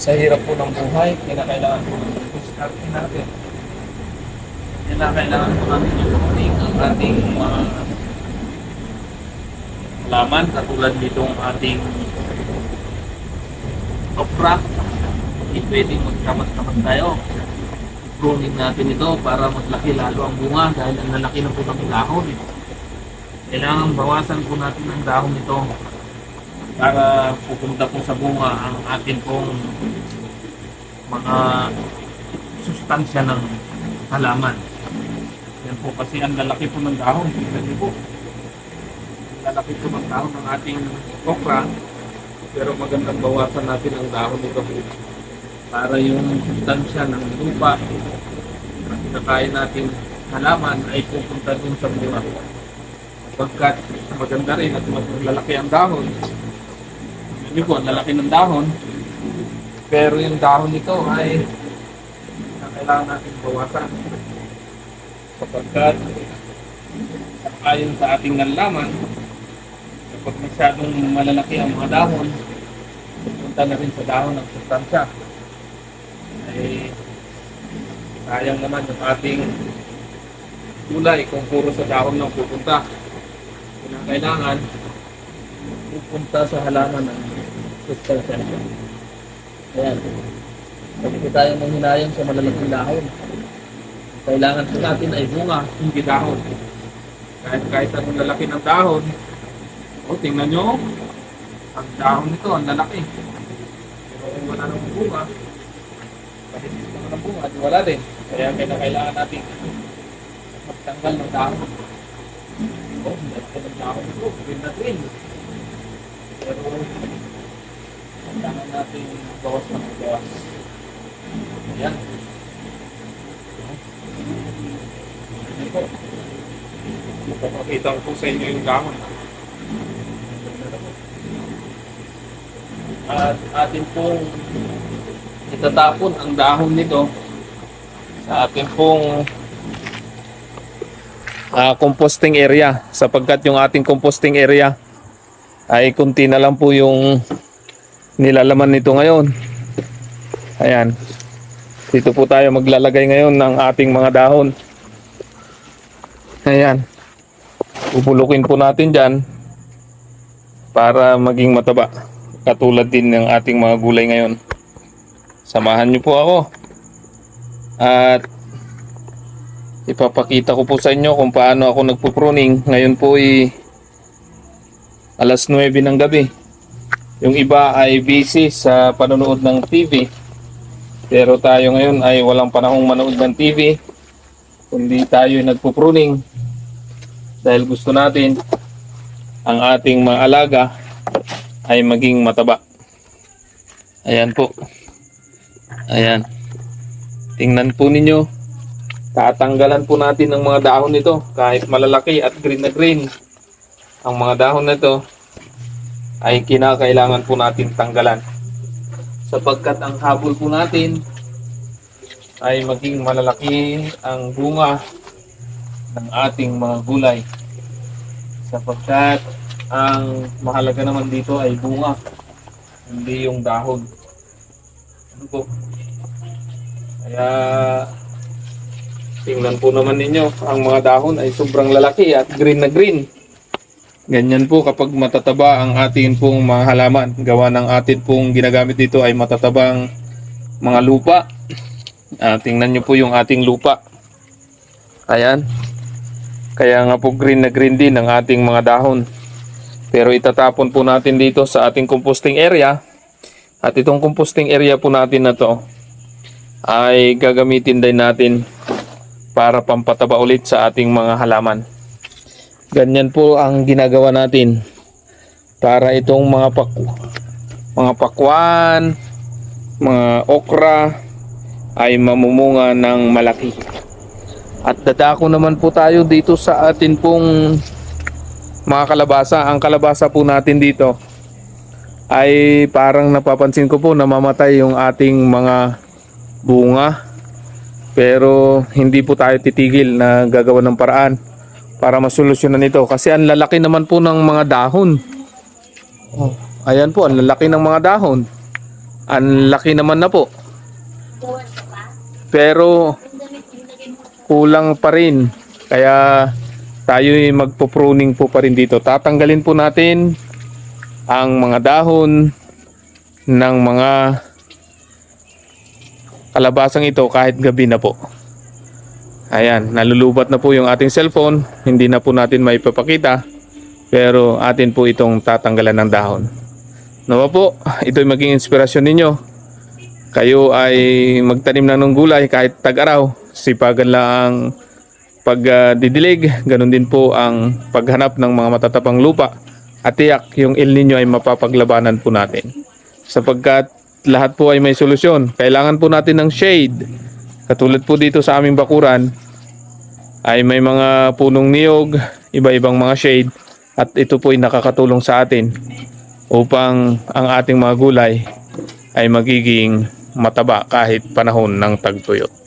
sa hirap po ng buhay, kinakailangan po ng diskarte natin. Kinakailangan po natin yung tuning ang ating mga laman katulad nitong ating okra. Hindi pwedeng magkamat-kamat tayo. Pruning natin ito para maglaki lalo ang bunga dahil ang lalaki na po ng dahon. Kailangan bawasan po natin ang dahon nito para pupunta po sa bunga ang atin pong mga sustansya ng halaman. Yan po kasi ang lalaki po ng dahon. Tingnan niyo po. Lalaki po ng dahon ng ating okra. Pero magandang bawasan natin ang dahon nito para yung sustansya ng lupa na kinakain natin halaman ay pupunta dun sa bunga. Pagkat maganda rin at mas lalaki ang dahon, hindi po, lalaki ng dahon. Pero yung dahon nito ay kailangan natin bawasan. Sapagkat ayon sa ating nalaman, kapag masyadong malalaki ang mga dahon, punta na rin sa dahon ng sustansya. Ay sayang naman yung ating gulay kung puro sa dahon lang pupunta. Kailangan pupunta sa halaman ng. Ayan. Po tayo manghinayang sa malalaking dahon. Kailangan po natin ay bunga, hindi dahon. Kahit kahit anong lalaki ng dahon, o tingnan nyo, ang dahon nito, ang lalaki. Pero kung wala nang bunga, kahit hindi naman ang bunga, di wala din. Kaya kailangan, natin magtanggal ng dahon. Oh, hindi ng dahon ito, green na green. Pero kailangan natin bawas ng bawas. Ayan. Po. Ipapakita ko po sa inyo yung dahon. At atin pong itatapon ang dahon nito sa atin pong ah, composting area sapagkat yung ating composting area ay kunti na lang po yung nilalaman nito ngayon. Ayan. Dito po tayo maglalagay ngayon ng ating mga dahon. Ayan. Pupulukin po natin dyan para maging mataba. Katulad din ng ating mga gulay ngayon. Samahan niyo po ako. At ipapakita ko po sa inyo kung paano ako nagpupruning. Ngayon po ay alas 9 ng gabi. Yung iba ay busy sa panonood ng TV. Pero tayo ngayon ay walang panahong manood ng TV. Kundi tayo ay nagpupruning. Dahil gusto natin ang ating mga alaga ay maging mataba. Ayan po. Ayan. Tingnan po ninyo. Tatanggalan po natin ng mga dahon nito. Kahit malalaki at green na green. Ang mga dahon na ito ay kinakailangan po natin tanggalan. Sapagkat ang habol po natin ay maging malalaki ang bunga ng ating mga gulay. Sapagkat ang mahalaga naman dito ay bunga, hindi yung dahon. Ano po? Kaya tingnan po naman ninyo, ang mga dahon ay sobrang lalaki at green na green. Ganyan po kapag matataba ang atin pong mga halaman. Gawa ng atin pong ginagamit dito ay matatabang mga lupa. Ah, tingnan nyo po yung ating lupa. Ayan. Kaya nga po green na green din ang ating mga dahon. Pero itatapon po natin dito sa ating composting area. At itong composting area po natin na to ay gagamitin din natin para pampataba ulit sa ating mga halaman. Ganyan po ang ginagawa natin para itong mga pak mga pakwan, mga okra ay mamumunga ng malaki. At dadako naman po tayo dito sa atin pong mga kalabasa. Ang kalabasa po natin dito ay parang napapansin ko po namamatay yung ating mga bunga. Pero hindi po tayo titigil na gagawa ng paraan para masolusyonan ito kasi ang lalaki naman po ng mga dahon. Oh, ayan po, ang lalaki ng mga dahon. ang laki naman na po. Pero kulang pa rin. Kaya tayo magpo-pruning po pa rin dito. Tatanggalin po natin ang mga dahon ng mga kalabasang ito kahit gabi na po. Ayan, nalulubat na po yung ating cellphone. Hindi na po natin maipapakita. Pero atin po itong tatanggalan ng dahon. Nawa po, ito'y maging inspirasyon ninyo. Kayo ay magtanim na ng gulay kahit tag-araw. Sipagan lang pagdidilig. Ganon din po ang paghanap ng mga matatapang lupa. At tiyak yung El Nino ay mapapaglabanan po natin. Sapagkat lahat po ay may solusyon. Kailangan po natin ng shade. Katulad po dito sa aming bakuran ay may mga punong niyog, iba-ibang mga shade at ito po ay nakakatulong sa atin upang ang ating mga gulay ay magiging mataba kahit panahon ng tagtuyot.